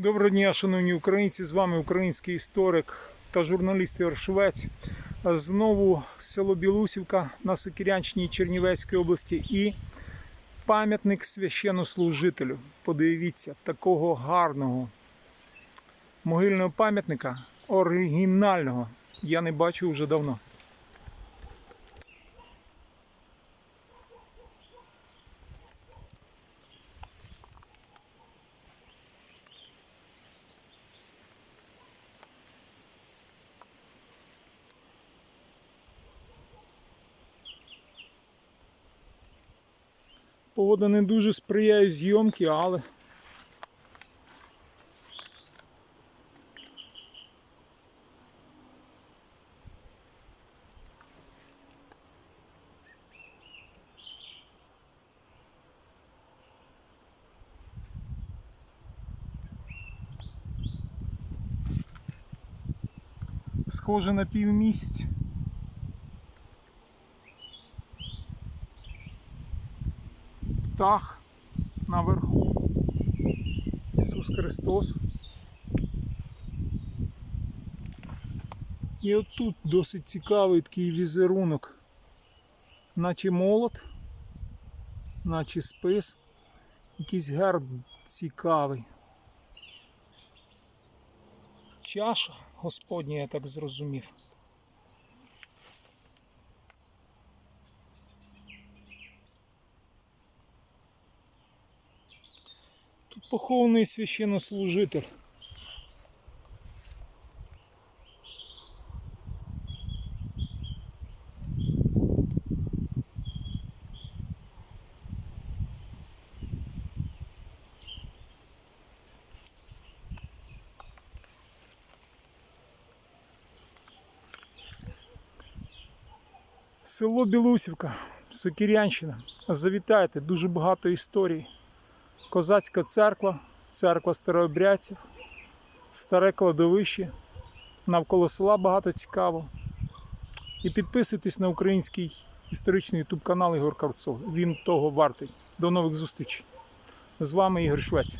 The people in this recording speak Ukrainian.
Доброго дня, шановні українці! З вами український історик та журналіст Ігор Швець. Знову село Білусівка на Сокирянщині Чернівецької області і пам'ятник священнослужителю. Подивіться, такого гарного могильного пам'ятника, оригінального, я не бачив вже давно. Погода не дуже сприяє зйомки, але схоже на півмісяць. Птах наверху. Ісус Христос. І отут досить цікавий такий візерунок, наче молот, наче спис, якийсь герб цікавий. Чаша Господня, я так зрозумів. Тут похований священнослужитель. Село Білусівка, Сокірянщина. Завітайте, дуже багато історій. Козацька церква, церква старообрядців, старе кладовище. Навколо села багато цікаво. І підписуйтесь на український історичний ютуб канал Ігор Карцов. Він того вартий. До нових зустрічей. З вами Ігор Швець.